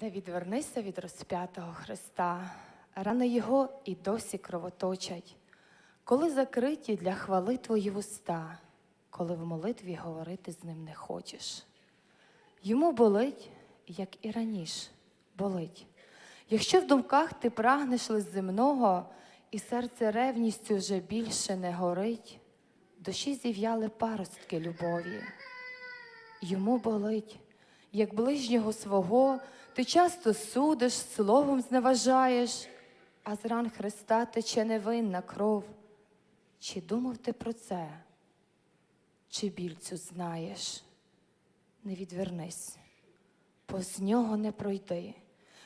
Не відвернися від розп'ятого Христа, рани Його і досі кровоточать, коли закриті для хвали твої вуста, коли в молитві говорити з ним не хочеш. Йому болить, як і раніше, болить. Якщо в думках ти прагнеш лист земного, і серце ревністю вже більше не горить, душі зів'яли паростки любові. Йому болить, як ближнього свого, ти часто судиш, словом зневажаєш, а з ран Христа тече невинна кров. Чи думав ти про це? Чи біль цю знаєш? Не відвернись, повз нього не пройди.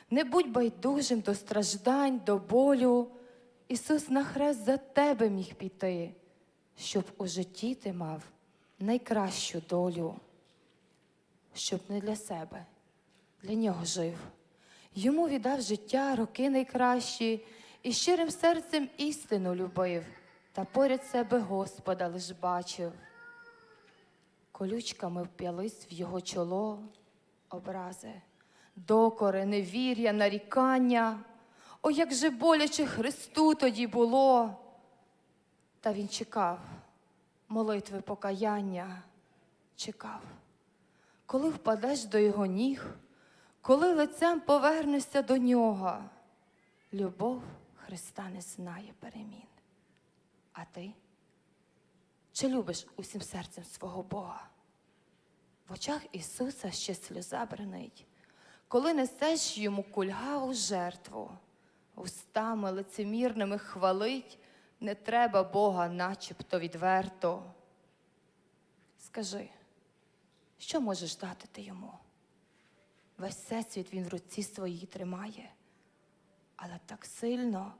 Не будь байдужим до страждань, до болю. Ісус на хрест за тебе міг піти, щоб у житті ти мав найкращу долю щоб не для себе, для нього жив. Йому віддав життя роки найкращі, і щирим серцем істину любив, та поряд себе Господа лиш бачив. Колючками вп'ялись в його чоло, образи, докори, невір'я, нарікання. О, як же боляче Христу тоді було. Та він чекав молитви покаяння, чекав коли впадеш до його ніг, коли лицем повернешся до нього, любов Христа не знає перемін. А ти? Чи любиш усім серцем свого Бога? В очах Ісуса ще сльоза бренить, коли несеш йому кульгаву жертву, устами лицемірними хвалить, не треба Бога начебто відверто. Скажи. Що можеш дати ти йому? Весь всесвіт він в руці своїй тримає, але так сильно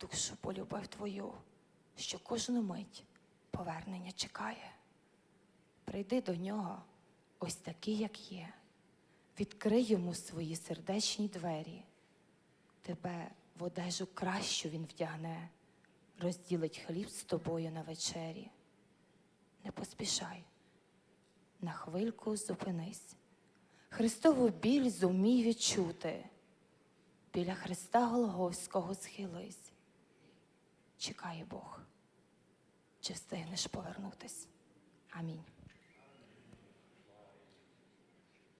душу полюбив твою, що кожну мить повернення чекає. Прийди до нього ось такий, як є, відкрий йому свої сердечні двері, тебе в одежу кращу він вдягне, розділить хліб з тобою на вечері. Не поспішай на хвильку зупинись. Христову біль зумій відчути. Біля Христа Голговського схились. Чекає Бог, чи встигнеш повернутись.